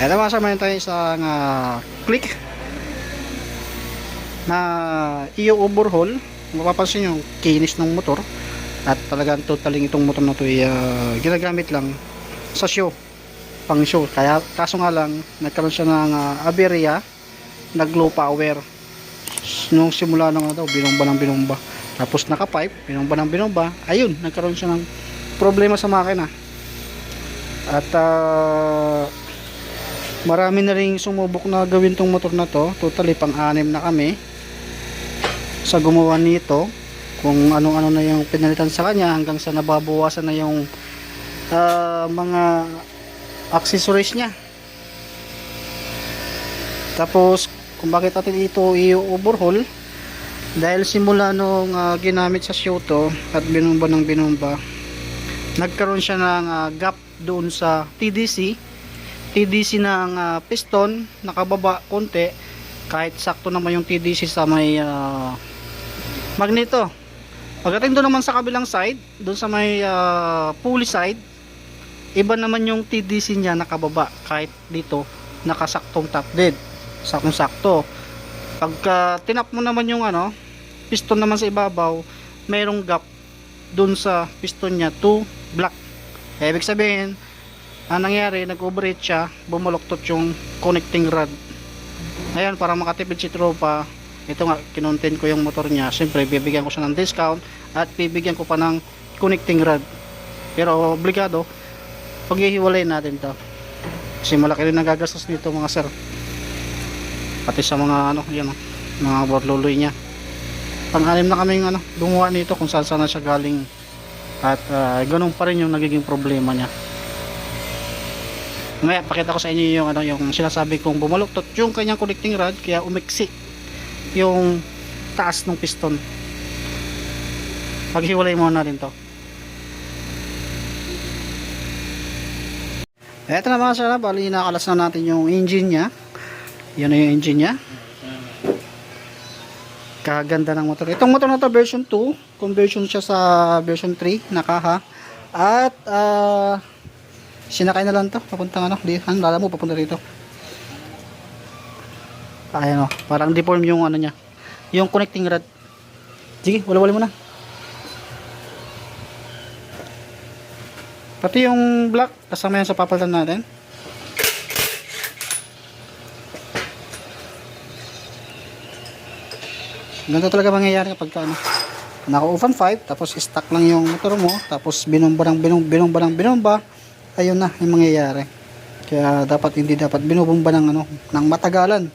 Eto mga samayin tayo isang ah, click na iyo overhaul. Mapapansin nyo, kinis ng motor. At talagang totaling itong motor na to ay ah, ginagamit lang sa show. Pang show. Kaya kaso nga lang, nagkaroon siya ng uh, aberya, nag low power. Nung simula ng ano daw, binomba ng binomba. Tapos naka-pipe, binomba ng binomba. Ayun, nagkaroon siya ng problema sa makina. At ah, marami na rin sumubok na gawin tong motor na to. Totally pang anim na kami sa gumawa nito. Kung anong ano na yung pinalitan sa kanya hanggang sa nababawasan na yung ah, mga accessories niya. Tapos kung bakit natin ito i-overhaul dahil simula nung ah, ginamit sa show to at binumba ng binumba nagkaroon siya ng ah, gap doon sa TDC TDC ng ah, piston nakababa konti. Kahit sakto naman yung TDC sa may ah, magneto. Pagdating doon naman sa kabilang side doon sa may ah, pulley side iba naman yung TDC niya nakababa. Kahit dito nakasaktong top dead. Saktong sakto. Pagka tinap mo naman yung ano piston naman sa ibabaw mayroong gap doon sa piston niya to black. Ibig sabihin ang nangyari nag-overheat siya bumuloktot yung connecting rod. Ayan para makatipid si tropa ito nga kinontent ko yung motor niya. Siyempre bibigyan ko siya ng discount at bibigyan ko pa ng connecting rod. Pero obligado paghihiwalay natin to. Kasi malaki rin nagagastos dito mga sir. Pati sa mga ano yan mga borloloy niya. Pang-anim na kaming ano gumawa nito kung saan saan na siya galing. At ah, ganun pa rin yung nagiging problema niya ngayon, pakita ko sa inyo yung ano yung sinasabi kong bumaluktot yung kanyang connecting rod kaya umiksi yung taas ng piston. Paghiwalay muna natin to. Eto na mga sala, bali nakalas na natin yung engine niya. Yan na yung engine niya. Kaganda ng motor. Itong motor na to version 2, conversion siya sa version 3 na kaha. At ah sinakay na lang to papuntang ano di ang lala mo papunta rito. Ayan o parang deform yung ano niya. Yung connecting rod. Sige wala wala mo na. Pati yung black kasama yan sa papalitan natin. Ganito talaga mangyayari kapag ka, ano naka open 5 tapos stuck lang yung motor mo tapos binomba ng binomba, binomba ng binomba ayun na yung mangyayari. Kaya dapat hindi dapat binubumba ng ano ng matagalan.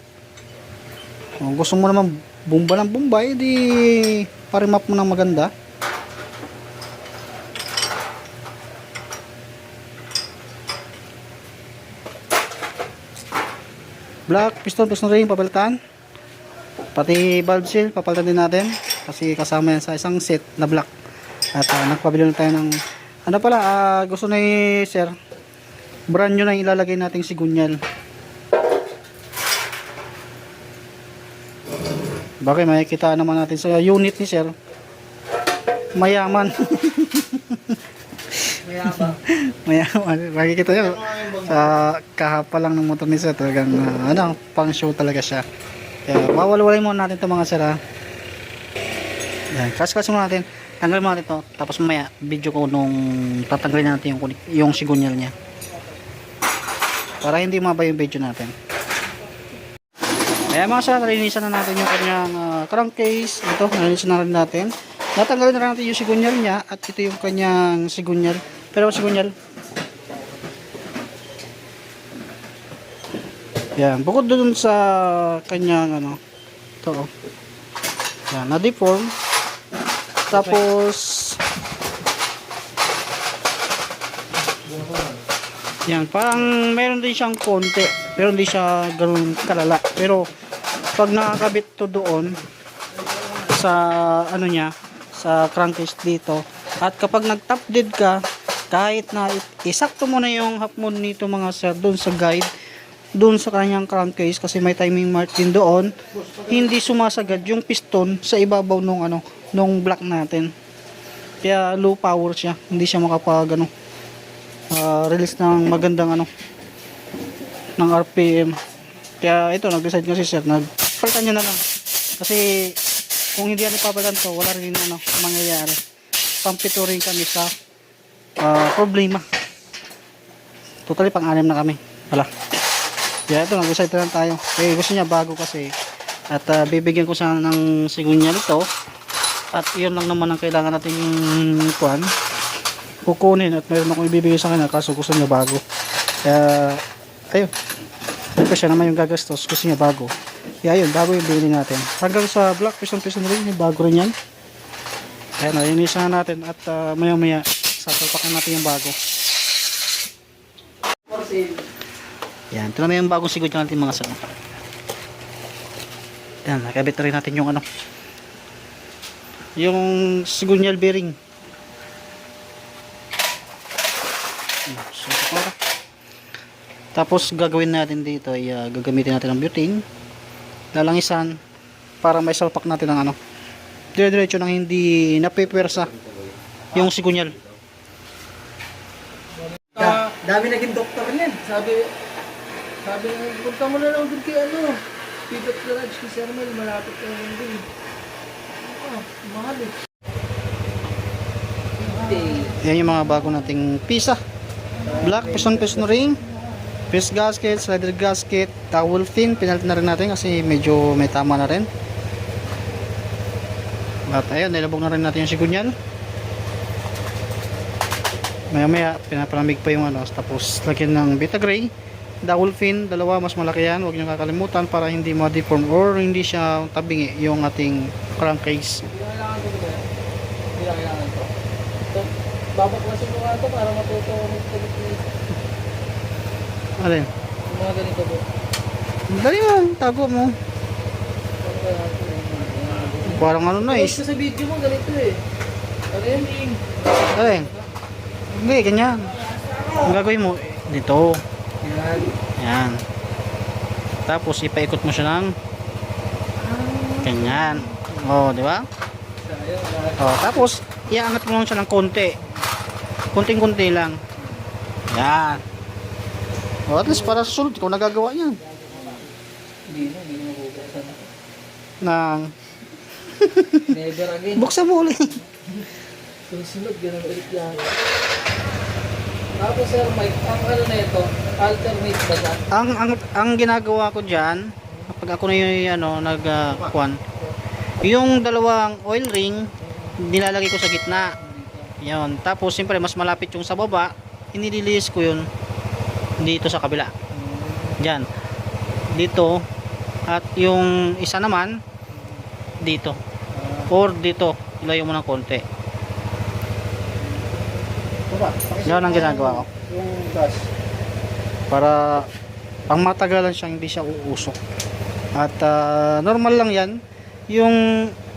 Kung gusto mo naman bumba ng bumba edi parimap mo ng maganda. Black piston piston ring papalitan. Pati valve seal papalitan din natin. Kasi kasama yan sa isang set na black. At uh, nagpabili na tayo ng ano pala, ah, gusto na ni sir, brand new na ilalagay nating sigunyal. Bakit makikita naman natin sa unit ni sir. Mayaman. Mayabang. Mayaman. Makikita nyo. Sa kahapa lang ng motor ni sir. Talagang ah, ano, pang show talaga siya. Kaya wawalawalay muna natin ito mga sir ha. Yan. Kas-kas muna natin tanggalin mo natin to. Tapos mamaya video ko nung tatanggalin natin yung, yung sigunyal niya. Para hindi mabay yung video natin. Kaya mga sir nalinisan na natin yung kanyang uh, crankcase ito nalinisan na rin natin. Natanggalin na natin yung sigunyal niya at ito yung kanyang sigunyal pero sigunyal yan bukod dun sa kanyang ano ito oh. Yan na deform tapos yan, parang meron din siyang konti. Pero hindi siya ganoon kalala. Pero pag nakakabit to doon sa ano niya sa crankcase dito at kapag nag top dead ka kahit na isakto mo na yung half moon nito mga sir doon sa guide doon sa kanyang crankcase kasi may timing mark din doon hindi sumasagad yung piston sa ibabaw nung ano nung block natin kaya low power siya hindi siya makapag ano ah, release ng magandang ano ng RPM. Kaya ito, nag-decide kasi sir, nagpalitan niya na lang. Kasi kung hindi yan ipapalitan to, wala rin ano, mangyayari. Pampito rin kami sa ah, problema. Totally pang-anim na kami. Wala. Kaya ito, nag-decide na lang tayo. Eh, gusto niya bago kasi. At ah, bibigyan ko siya ng sigunya nito. At yun lang naman ang kailangan natin kuan. Kukunin at meron akong ibibigay sa kanya kaso gusto niya bago. Kaya, ayun. Siyempre siya naman yung gagastos. Gusto niya bago. Kaya yun, bago yung bilhin natin. Hanggang sa black pisong piso na rin, yung bago rin yan. Kaya nalinisan na natin at uh, maya maya sasalpakan natin yung bago. Yan, ito naman yung bagong sigod natin mga sama. Yan, nakabit na rin natin yung ano. Yung sigunyal bearing. Tapos gagawin natin dito ay ah, gagamitin natin ang butane. Lalangisan para may salpak natin ang ano. Dire-diretso nang hindi napipwersa yung sigunyal. Da, dami naging doktor niyan. Sabi, sabi punta mo na lang dun kay ano, Pivot Garage kay Sir Mel, malapit ka lang dun. Ah, mahal eh. Yan yung mga bago nating pisa. Black piston piston ring. Fist gasket, slider gasket, towel fin, pinalit na rin natin kasi medyo may tama na rin. At ayun, nilabog na rin natin yung sigunyal. Maya maya, pinapalamig pa yung ano, tapos lagyan ng beta gray. Dowel fin, dalawa, mas malaki yan. Huwag nyo kakalimutan para hindi ma-deform or hindi siya tabingi yung ating crankcase. Hindi na kailangan to ba? Hindi na kailangan to. Ito, babaklasin mo nga to para matuto. Alin? Yung mga ganito po. Dali mo, tago mo. Ano ito? Parang ano na eh. Sa video mo ganito eh. Ano yun eh? Alin? Hindi, ganyan. Ang gagawin mo, dito. Yan. Yan. Tapos ipaikot mo siya ng ganyan. Oh, di ba? Oh, tapos iaangat mo lang siya ng konti. Kunting-kunti lang. Yan. Oh, at least para sa sunod, ikaw nagagawa yan. Hindi na, hindi na mabubuksan. Nang Never again. buksan mo ulit. Susunod, ganun ulit yan. Tapos sir, Mike, ang ano na ito, alternate ba ang, ang, ang ginagawa ko dyan, kapag ako na yung ano, nag uh, kwan, yung dalawang oil ring, nilalagay ko sa gitna. Yun. Tapos, siyempre, mas malapit yung sa baba, inililis ko yun dito sa kabila. Diyan. Dito. At yung isa naman, dito. Or dito, ilayo mo ng konti. Yan ang ginagawa ko. Yung gas. Para pang matagalan siya, hindi siya uusok. At ah, normal lang yan. Yung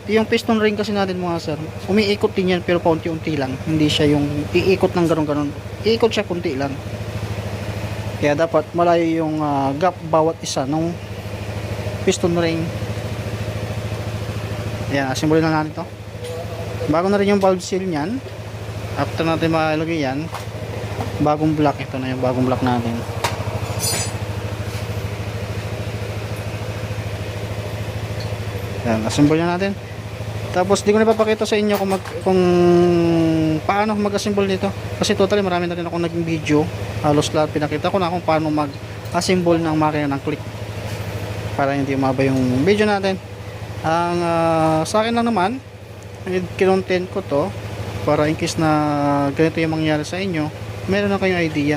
yung piston ring kasi natin mga sir, umiikot din yan pero paunti-unti lang. Hindi siya yung iikot ng ganun-ganun. Iikot siya kunti lang. Kaya dapat malayo yung ah, gap bawat isa ng piston ring. Ayan, asimbolin na natin to. Bago na rin yung valve seal niyan. After natin mailagay yan, bagong block. Ito na yung bagong block natin. Yan, assemble na natin. Tapos di ko na papakita sa inyo kung mag, kung paano mag-assemble nito. Kasi totally marami na rin ako naging video. Halos lahat pinakita ko na kung paano mag-assemble ng makina ng click. Para hindi umaba yung video natin. Ang ah, sa akin lang naman, kinontent ko to para in case na ganito yung mangyari sa inyo, meron na kayong idea.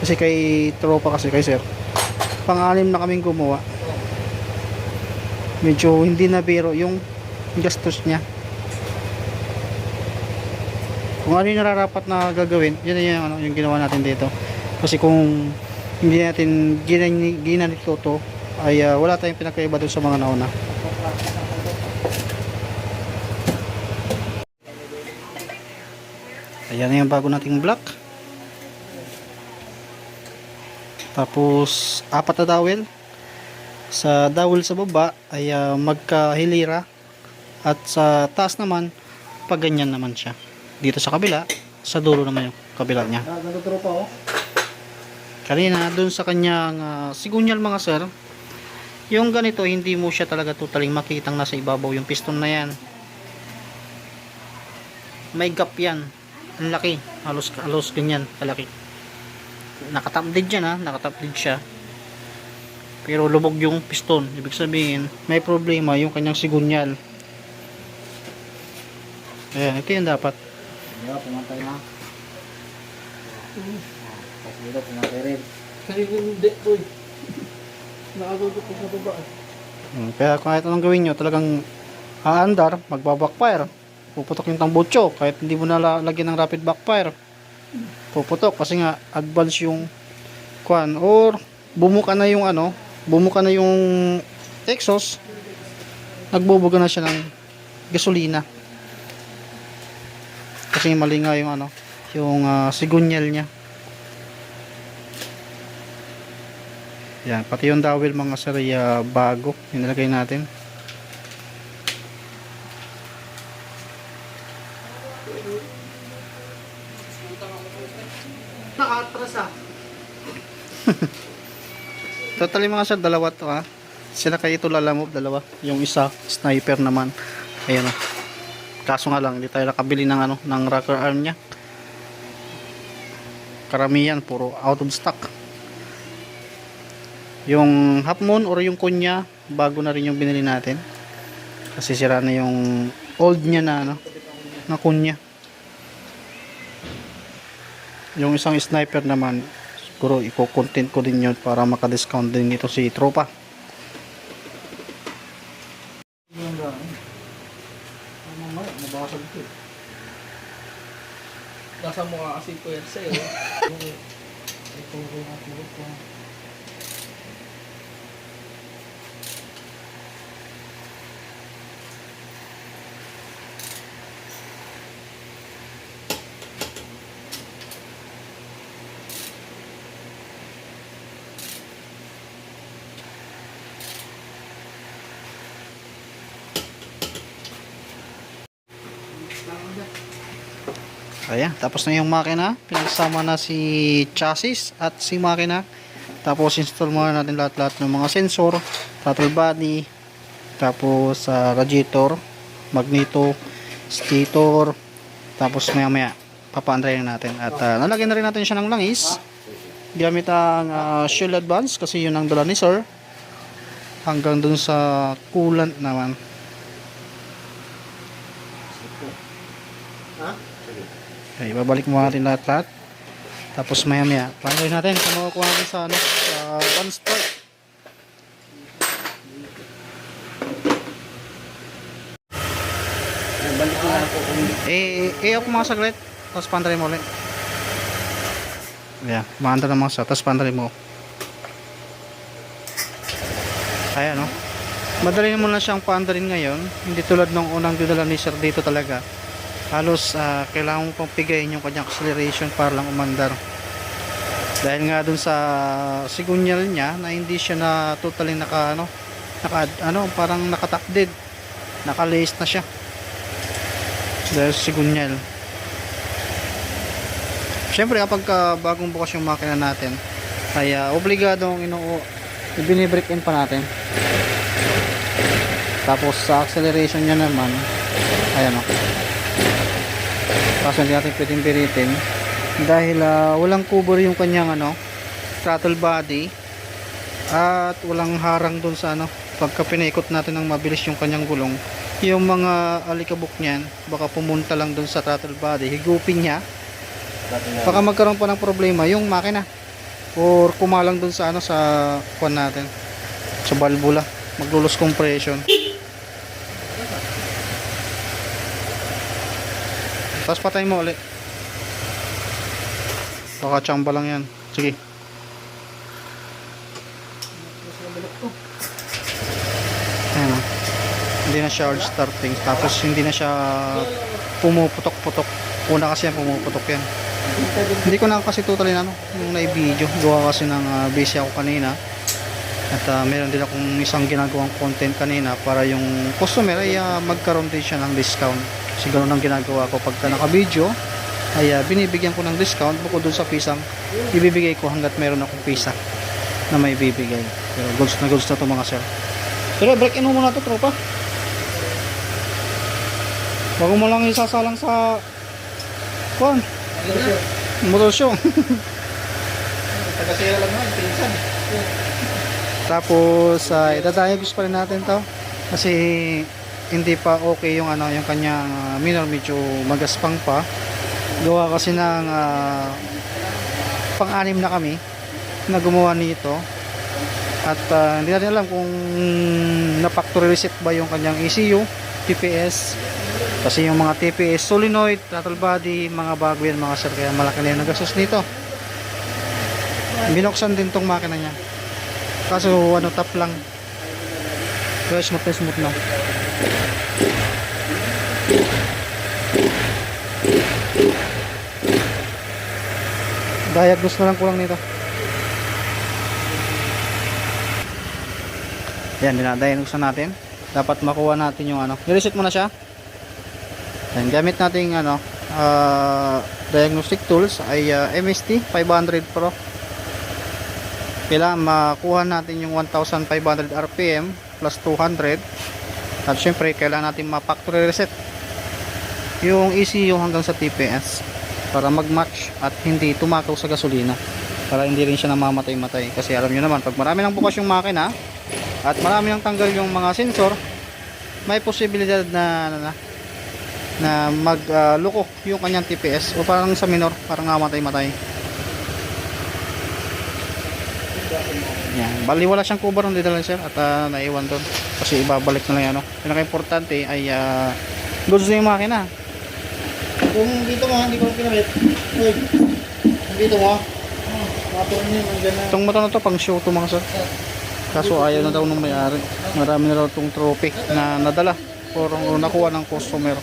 Kasi kay tropa kasi kay sir. Pang-anim na kaming gumawa medyo hindi na biro yung gastos niya. Kung ano yung nararapat na gagawin yun yung, ano, yung ginawa natin dito. Kasi kung hindi natin ginan- ginanito to ay ah, wala tayong pinakaiba doon sa mga nauna. Ayan na yung bago nating block. Tapos apat na dowel sa dowel sa baba ay ah, magkahilira. At sa taas naman pag ganyan naman siya. Dito sa kabila sa dulo naman yung kabila niya. Ah, nagtuturo pa oh. kanina dun sa kanyang ah, sigunyal mga sir yung ganito hindi mo siya talaga totally makitang nasa ibabaw yung piston na yan. May gap yan. Ang laki. Halos halos ganyan kalaki. Nakatapdid yan ha nakatapdid siya pero lubog yung piston ibig sabihin may problema yung kanyang sigunyal ayan ito yung dapat ba, pumantay na. Tapos dito, pumantay rin. Kanina hindi ko eh. Nakagagot ko sa baba. eh. Hmm, Kaya kahit anong gawin nyo, talagang aandar, magbabackfire. Puputok yung tambucho, kahit hindi mo na lagyan ng rapid backfire. Puputok kasi nga advance yung kwan or bumuka na yung ano, bumuka na yung exhaust. Nagbubuga na siya ng gasolina. Kasi mali nga yung ano, yung ah, sigunyal niya. Yan, pati yung dowel mga sir ay ah, bago, inilagay natin. Totally mga sir, dalawa to ha. Sila kayo ito lalamove, dalawa. Yung isa, sniper naman. Ayun o. Kaso nga lang, hindi tayo nakabili ng ano, ng rocker arm niya. Karamihan, puro out of stock. Yung half moon or yung kunya, bago na rin yung binili natin. Kasi sira na yung old niya na ano, na kunya. Yung isang sniper naman, siguro i-content ko din yun para maka-discount din ito si Tropa. Yung gano'n. Ano mamaya, nabasag ito eh. Nasa mukha kasi pwersa eh. Ito rin ang tulog ko. Ayan, tapos na yung makina. Pinagsama na si chassis at si makina. Tapos install muna natin lahat-lahat ng mga sensor, throttle body, tapos sa radiator, magneto, stator, tapos maya maya papaandayin natin. At ah, nalagyan na rin natin siya ng langis. Gamit ang ah, Shield Advance kasi yun ang dala ni Sir. Hanggang dun sa coolant naman. Okay, babalik mo natin lahat-lahat. Tapos maya maya, pangalawin natin kung makukuha natin sa, ano, sa one spark. Balik na ako Eh, eh, ako mga saglit. Tapos pandarin mo ulit. Ayan, maanda naman sa. Tapos pandarin mo. Ayan, no? Madali mo na siyang paandarin ngayon. Hindi tulad nung unang dinala ni Sir dito talaga. Halos ah, kailangan mo pang pigayin yung kanyang acceleration para lang umandar. Dahil nga dun sa sigunyal niya na hindi siya na totally naka ano, naka ano, parang nakatakdid. Naka-lace na siya dahil sa sigunyal syempre kapag ka bagong bukas yung makina natin ay uh, obligadong ino ibinibreak in pa natin tapos sa acceleration niya naman ayan o kaso hindi natin pwedeng biritin dahil ah, walang cover yung kanyang ano throttle body. At walang harang dun sa ano pagka pinaikot natin ng mabilis yung kanyang gulong. Yung mga alikabok niyan baka pumunta lang dun sa throttle body. Higupin niya. Baka magkaroon pa ng problema yung makina. Or kumalang dun sa ano sa kwan natin. Sa valvula maglulos compression tapos patay mo ulit baka tsamba lang yan sige Ayan o. Hindi na siya starting. Tapos hindi na siya pumuputok-putok. Una kasi yan pumuputok yan. Hindi ko na kasi totally na ano, yung na-video. Gawa kasi ng uh, busy ako kanina. At ah, meron din akong isang ginagawang content kanina para yung customer ay ah, magkaroon din siya ng discount. Kasi ganun ang ginagawa ko pagka naka-video. ay ah, binibigyan ko ng discount bukod dun sa pisang ibibigay ko hanggat meron akong pisa na may bibigay. Pero goods na goods na to mga sir. Pero break in mo muna to tropa. Bago mo lang isasalang sa kuan, motor show. Tagasira lang naman, pinsan. Tapos uh, idadiagnose pa rin natin to kasi hindi pa okay yung ano yung kanyang ah, minor medyo magaspang pa. Gawa kasi ng ah, pang-anim na kami na gumawa nito. At ah, hindi natin alam kung na-factory reset ba yung kanyang ECU, TPS. Kasi yung mga TPS solenoid, throttle body, mga bago yan mga sir. Kaya malaki na yung nagastos nito. Binuksan din tong makina niya. Kaso ano tap lang. Pero smooth na smooth na. Diagnose na lang kulang nito. Yan, dinadiagnose na natin. Dapat makuha natin yung ano. Nireset mo na siya. Yan, gamit natin ano, ah, diagnostic tools ay ah, MST 500 Pro kailangan makuha natin yung 1500 RPM plus 200 at syempre kailangan natin ma-factory reset yung ECU hanggang sa TPS para mag-match at hindi tumakaw sa gasolina. Para hindi rin siya namamatay-matay. Kasi alam nyo naman pag marami ng bukas yung makina at marami nang tanggal yung mga sensor may posibilidad na na, na, na mag-luko yung kanyang TPS o parang sa minor parang namatay-matay Yan. Bali wala siyang cover ng didala sir at ah, naiwan doon. Kasi ibabalik na lang yan. No? Pinaka-importante ay uh, na yung makina. Kung dito mo, hindi ko pinamit. Uy, dito mo. Itong motor na to pang show to mga sir. Kaso ayaw na daw nung may-ari. Marami na daw itong trophy na nadala or nakuha ng customer.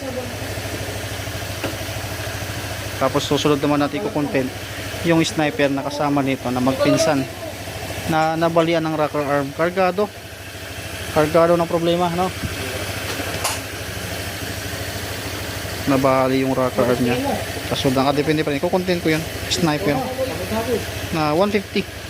Tapos susunod naman natin ko content yung sniper na kasama nito na magpinsan na nabalian ng rocker arm. Kargado. Kargado ng problema no? Nabali yung rocker arm niya. Kaso nakadepende pa rin. Kukontent ko yun. Sniper na 150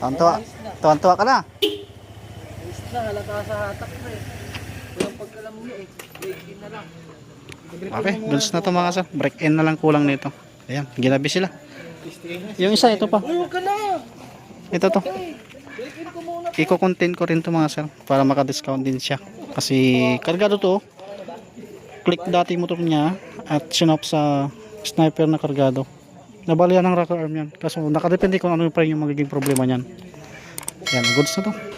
Tuwan-tuwa. Tuwan-tuwa ka na. Ayos na, halata sa hatak na eh. Walang pagkalam niya eh. Break in na lang. Okay, goods na to mga sir. Break in na lang kulang nito. Ayan, ginabi sila. Yung isa, ito pa. Uy, huwag ka na! Ito to. Iko-content ko rin to mga sir. Para maka-discount din siya. Kasi kargado to. Click dati motor niya. At sinop sa sniper na kargado. Nabalian ng rocker arm yan. Kaso nakadepende kung ano pa rin yung magiging problema niyan. Yan, goods na to.